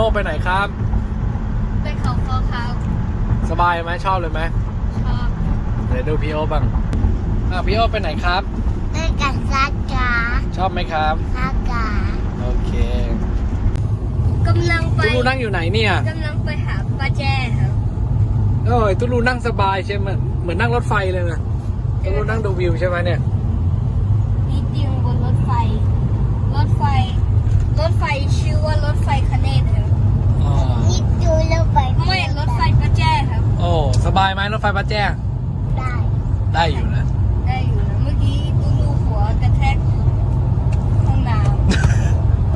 น่ไปไหนครับ ไปเขาคอครับสบายไหมชอบเลยไหมชอบเดี๋ยวดูพี่โอบ้างอะพี่โอไปไหนครับเล่นกับซักกาชอบไหมครับซักกาโอเคกำลังไปตุลูนั่งอยู่ไหนเนี่ยกำลังไปหาป้าแจ้ครับโอ้ยตุลูนั่งสบายใช่ไหมเหมือนนั่งรถไฟเลยนะตุลูนั่งดูวิวใช่ไหมเนี่ย มีเตียงบนรถไฟ รถไฟ รถไฟชื่อว่ารถไฟคเนตครับ อ๋อ นี่ดูแล้วไป ไม่รถไฟป้าแจ้ครับ โอ้สบาย ไหมรถไฟป้าแจ้ง ได้ได้อยู่นะ ได้อยู่นะเมื่อกี้ตูลูหัวกระแทกห้องน้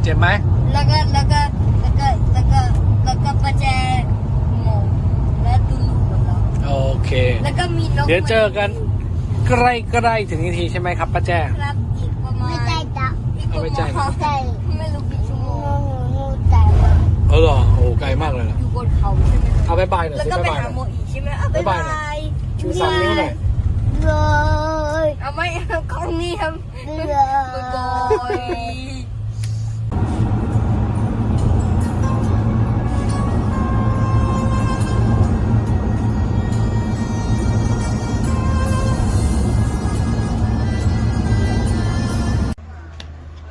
เจ็บไหมำแล้วก็แล้วก็แล้วก็แล้วก็แล้วก็ป้าแจ้งงแล้วตูลูหัวเราะโอเค แล้วก็มีนกเดี๋ยวเจอกันใกล้ใกล้ๆถึงนาทีใช่ไหมครับป้าแจ้ง ครับอีกประมาณไม่ได้ดับอีกประเอาไปจ่าย มาณใจไม่รู้กี่ชั่วโมงูงงูงูใจว่าเออเหรอโอ้ไกลมากเลยนะอยู่บนเขาใช่ไหมครับ เอาบายบายหน่อยแล้วสิก็บายไปบายหหาน่อย โมอีใช่ไหมเอาไปบ๊ายบาบาย ยชูสามนิ้วหน่อยเลยเอาไม่เอากล้องนี้ครับเลยบาย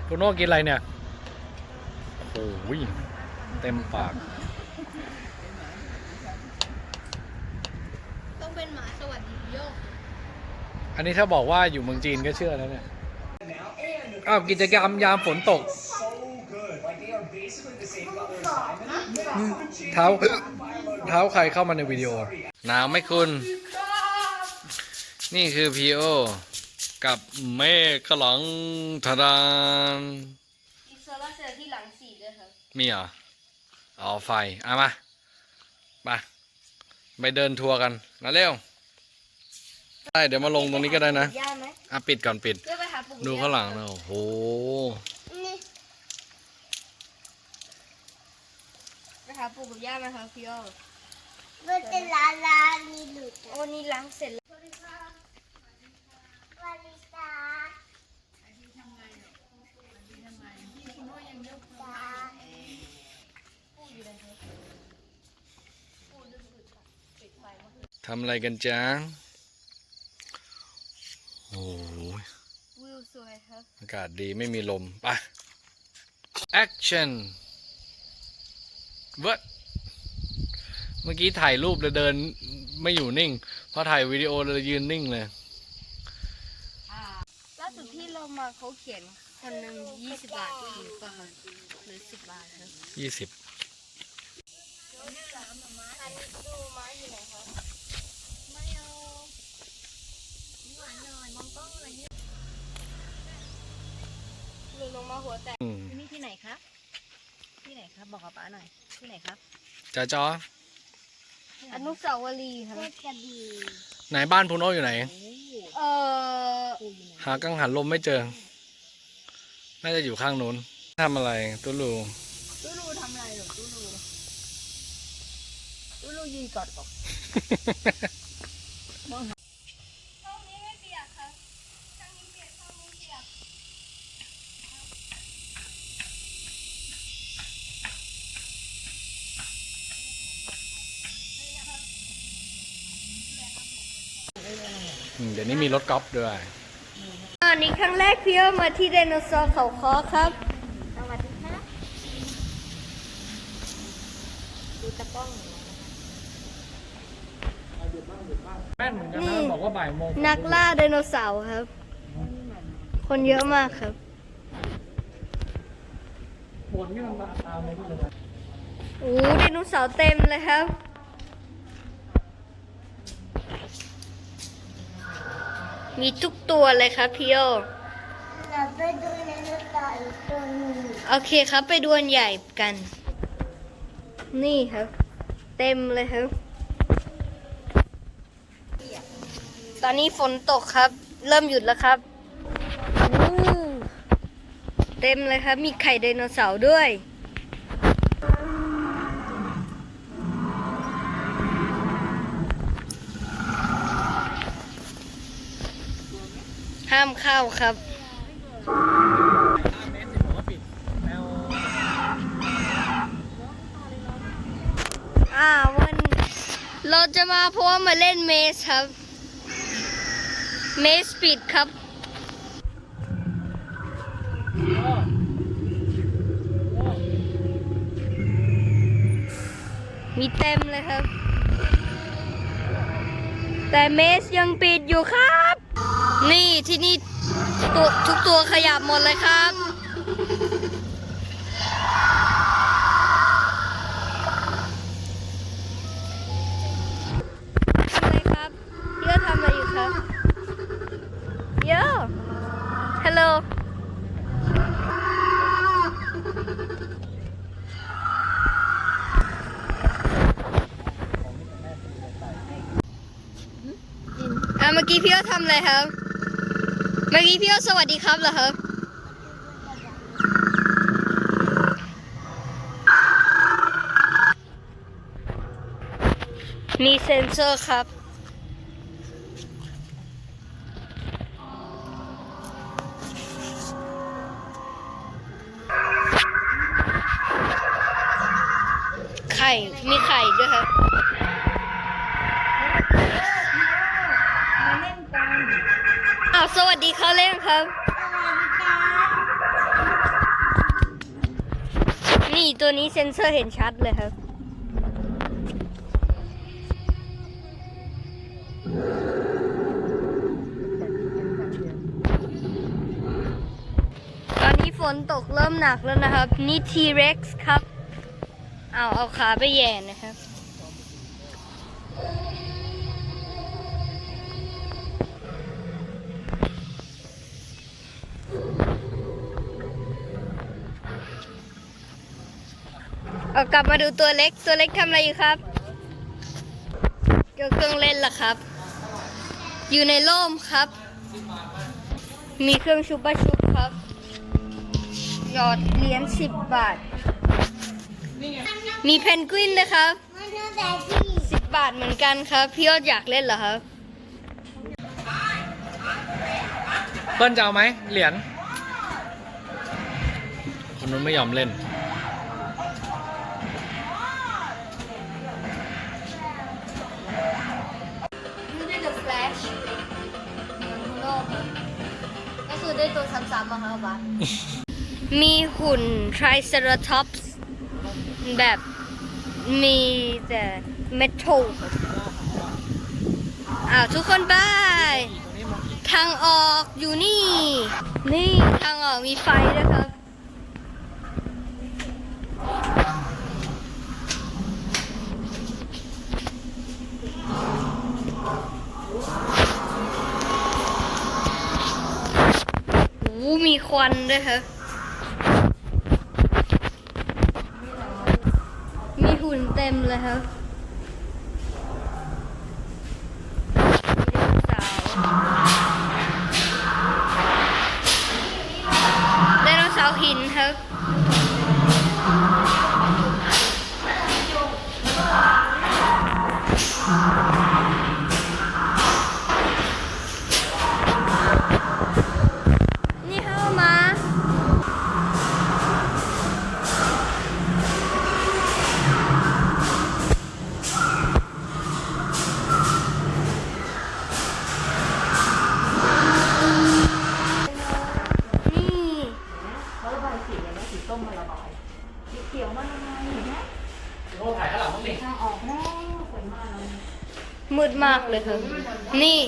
คุณโน่กินอะไรเนี่ยโอ้โหเต็มปาก ต้องเป็นหมาสวัสดีโยก อันนี้ถ้าบอกว่าอยู่เมืองจีนก็เชื่อแล้วเนี่ยอ้าวกิจกรรมยามฝนตกเท้าเท้าใครเข้ามาในวิดีโอ หนาวไหมคุณ นี่คือพีโอ กับเมฆขลังทะดานมีโซลาร์เซลล์ที่หลังสีด้วยครับมีเหรอเอาไฟ เอามา ไป ไปเดินทัวร์กันมาเร็ว ได้เดี๋ยวมาลงตรงนี้ก็ได้นะย่าไหมอะปิดก่อนปิด เพื่อไปหาปู่ดูข้างหลังนะโอ้โหนี่ไปหาปู่กับย่าไหมครับพี่โอมันจะลาลาลีหลุดโอ้นี่ล้างเสร็จแล้ววาลิตาทำอะไรกันจ๊ะ โอ้โหวิวสวยครับ อากาศดีไม่มีลมไป action เวิร์ดเมื่อกี้ถ่ายรูปแล้วเดินไม่อยู่นิ่ง พอถ่ายวิดีโอเลยยืนนิ่งเลยล่าสุดที่เรามาเขาเขียนคนหนึ่งยี่สิบบาทถูกป่ะคะหรือสิบบาทครับยี่สิบอันนี้ดูไม้อยู่ไหนครับไม่เอาหวานหน่อยมองกล้องอะไรเนี่ยห ลุดลงมาหัวแตกอืมที่นี่ที่ไหนครับ ที่ไหนครับ บอกกับป้าหน่อย ที่ไหนครับจ้าจออนุสาวรีย์ครับ กระบี่ไหนบ้านพูโนอยู่ไหนเออหากังหันลมไม่เจอ น่าจะอยู่ข้างนู้นทำอะไรตุลูตู้รูทำอะไรหรอตู้รูตู้รูยืนกอดอกช่องนี้ไม่เปียกครับช่องนี้เปียกช่องนี้เปียก อืมเดี๋ยวนี้มีรถกอล์ฟด้วย อันนี้ครั้งแรกพี่เอิ้มมาที่ไดโนเสาร์เขาคอครับ สวัสดีครับดูตะกล้องหน่อยนะแม่นเหมือนกันนะบอกว่าบ่ายโมงนักล่าไดโนเสาร์ครับ คนเยอะมากครับ ฝนนี่มันมาตามในที่เลยนะ โอ้ไดโนเสาร์เต็มเลยครับ มีทุกตัวเลยครับพี่โอเราไปดูในรถต่ออีกตัวหนึงโอเคครับไปดวลใหญ่กัน นี่ครับ เต็มเลยครับ ตอนนี้ฝนตกครับ เริ่มหยุดแล้วครับอู้เต็มเลยครับ มีไข่ไดโนเสาร์ด้วย ห้ามเข้าครับห้าเมตรสิผมก็ปิดแนวอ่าวันเราจะมาเพราะว่ามาเล่นเมสครับ เมสปิดครับมีเต็มเลยครับ แต่เมสยังปิดอยู่ครับ นี่ที่นี่ตัวทุกตัวขยับหมดเลยครับ ทำอะไรครับพี่ก็ทำอะไรอยู่ครับโย่ฮัลโหลอะเมื่อกี้พี่ก็ทำอะไรครับ เมื่อกี้พี่ก็สวัสดีครับเหรอครับมีเซนเซอร์ครับ ไข่ มีไข่ด้วยครับ มาเล่นกัน อ้าวสวัสดี เขาเล่นครับ นี่ตัวนี้เซ็นเซอร์เห็นชัดเลยครับ ตอนนี้ฝนตกเริ่มหนักแล้วนะครับ นี่ T-Rex ครับ เอาเอาขาไปแย่นะครับ เอากลับมาดูตัวเล็กตัวเล็กทำอะไรอยู่ครับเกี่ยวเครื่องเล่นล่ะครับ อยู่ในร่มครับ มีเครื่องชุบปะชุบครับ หยอดเหรียญสิบบาท มีเพนกวินนะครับสิบบาทเหมือนกันครับ พี่ยอดอยากเล่นเหรอครับ เปิ้ลจะเอาไหมเหรียญคนนู้นไม่ยอมเล่น คือได้ตัวซ้ำๆมาครับวะมีหุ่นไทรเซราทอปส์แบบมีแต่เมทัลอ้าวทุกคนบายทางออกอยู่นี่ นี่ทางออกมีไฟด้วยครับ อ้มีควันด้วยครับมีหุ่นเต็มเลยครับไดโนเสาร์ไดโนเสาร์หินครับากเลยครับ นี่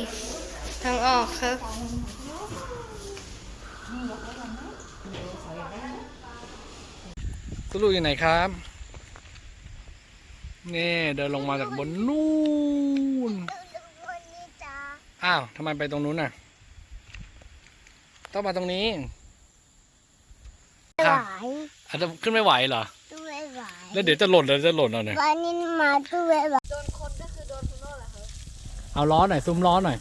ทางออกครับตุลูอยู่ไหนครับนี่เดินลงมาจากบนนู่นวันนี้จ้าอ้าวทำไมไปตรงนู้นน่ะ ต้องมาตรงนี้ไม่ไหวอาจจะขึ้นไม่ไหวเหรอตู้ไม่ไหวแล้วเดี๋ยวจะหล่นแล้วจะหล่นเอาเนี่ย วันนี้มาตู้ไม่ไหวโเอาล้อหน่อยซุ้มล้อหน่อย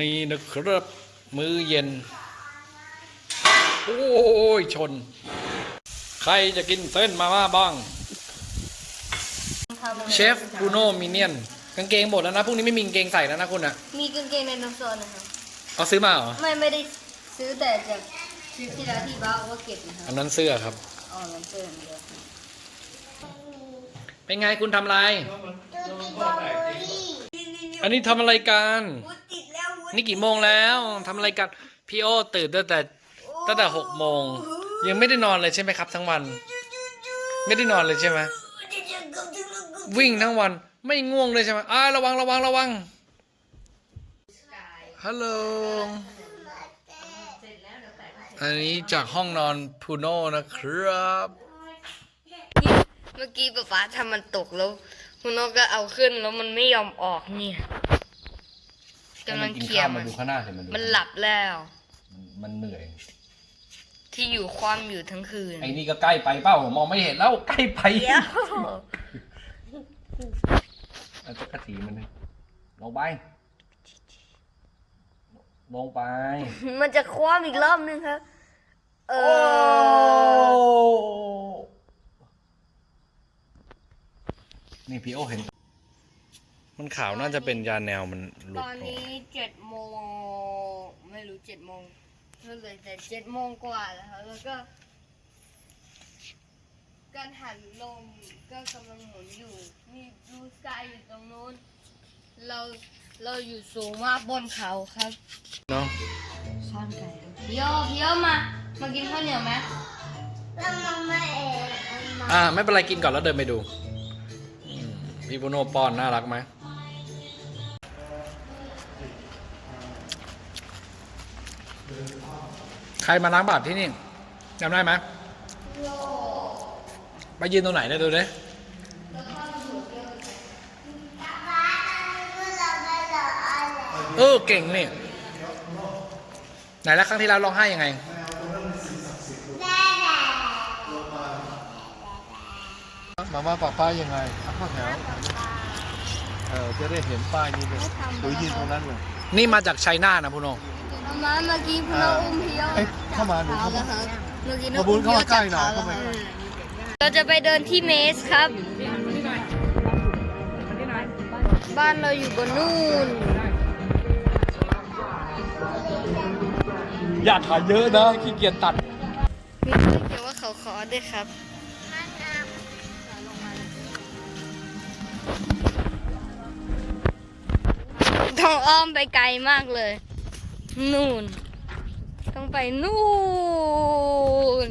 นี่นะครับมือเย็น โอ้ยชน ใครจะกินเส้นมาม่าบ้าง เชฟบรูโน่มิเนียนกางเกงหมดแล้วนะพรุ่งนี้ไม่มีกางเกงใส่แล้วนะคุณอะมีกางเกงในน้ำโซนนะครับเอาซื้อมาเหรอ ไม่ไม่ได้ซื้อแต่จะคลิปที่แล้วที่บ้าว่าเก็บนะคอัรับนนั้นเสื้อครับ อ๋อมันเสื้อมันเดียว เป็นไงคุณทำอะไร ดูที่บอลลี่อันนี้ทำอะไรกัน วุ้ติดแล้ววุ้นี่กี่โมงแล้วทำอะไรกัน พี่โอตื่นตั้งแต่ตั้งแต่หกโมง ยังไม่ได้นอนเลยใช่ไหมครับ ทั้งวัน ไม่ได้นอนเลยใช่ไหมวิ่งทั้งวันไม่ง่วงเลยใช่ไหมอ่าระวังระวังระวังฮัลโหลอันนี้จากห้องนอนพูโน่นะครับเมื่อกี้ป๊าป๊าทำมันตกแล้วคุณโนก็เอาขึ้นแล้วมันไม่ยอมออกเนี่ยกำลังเคลียร์มันดูข้างหน้าเห็นมันดูมันหลับแล้ว มันเหนื่อย ที่อยู่ความอยู่ทั้งคืนไอ้นี่ก็ใกล้ไปเปล่ามองไม่เห็นแล้วใกล้ไปเดี๋ยวเอาจักรถีมันดิลงไปลงไป มันจะคว้ามอีกรอบนึงครับ เอโอ้ นี่พี่โอเห็น มันขาวน่าจะเป็นยาแนวมันหลุตดอนนี้เจ็ดโมงไม่รู้เจ็ดโมงเท่าไหร่แต่เจ็ดโมงกว่าแล้วครับแล้วก็ การหันลมก็กำลังหมุนอยู่มีดูสกายอยู่ตรงนู้น เราเราอยู่สูงมากบนเขาครับเนาะซ่อนไก่พี่โยพี่โยมา มากินข้าวเหนียวไหม แล้วมันไม่เองมาอ่า ไม่เป็นไรกินก่อนแล้วเดินไปดูอืม พี่โบโนป้อนน่ารักไหมใครมาล้างบาปที่นี่จำได้ไหมไปยืนตรงไหนเนี่ยดูดิเมื่อเออเออเก่งนี่ไหนแล้วครั้งที่แล้วร้องไห้ยังไง แม่แหละ มาม่าป้าป้ายังไงอะเข้าแถวเออจะได้เห็นป้ายนี้เลยหรือยืนตรงนั้นเลยนี่มาจากชัยนาทนะพูโนมาเมื่อกี้พี่โยอุ้มพี่โยเอ้ยเข้ามาหนูเท้าเข้าแล้วมาครับเมื่อกี้ขบุญเข้ามาใกล้หน่อยเข้ามาเราจะไปเดินที่เมสครับ บ้านเราอยู่บนนู่นอย่าถ่ายเยอะนะขี้เกียจตัด มีชื่อเขียนว่าเขาขอด้วยครับ ต้องอ้อมไปไกลมากเลย นู่น ต้องไปนู่น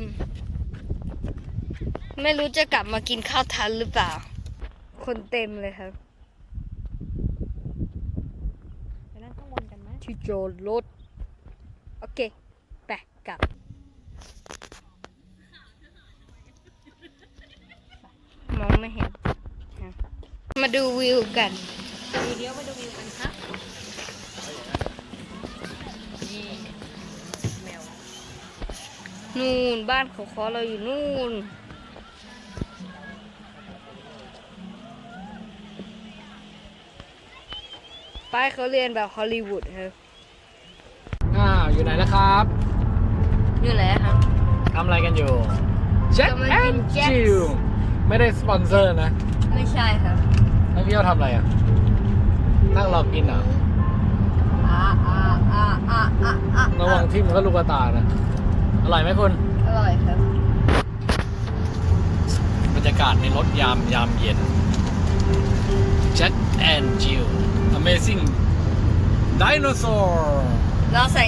ไม่รู้จะกลับมากินข้าวทันหรือเปล่า คนเต็มเลยครับไปนั่งข้างบนกันไหมที่โจรรถ โอเค ไปกลับ มองไม่เห็นฮะมาดูวิวกันเดี๋ยวไปดูวิวกันครับ นู่นบ้านเขาขอเราอยู่นู่น ป้ายเขาเรียนแบบฮอลลีวูดครับอ่าอยู่ไหนแล้วครับอยู่ไหนอะครับทำอะไรกันอยู่ Jack กำลังกิน and Jack Jill ไม่ได้สปอนเซอร์นะ ไม่ใช่ครับแล้วพี่เขาทำอะไรอะ นั่งรอกินเหรอะอ่าอ่าอ่าอ่าอ่าอ่าระวังทิ่มก็ลูกกระตานะ อร่อยไหมคุณอร่อยครับบรรยากาศในรถยามยามเย็น Jack and Jill Amazing Dinosaur เราใส่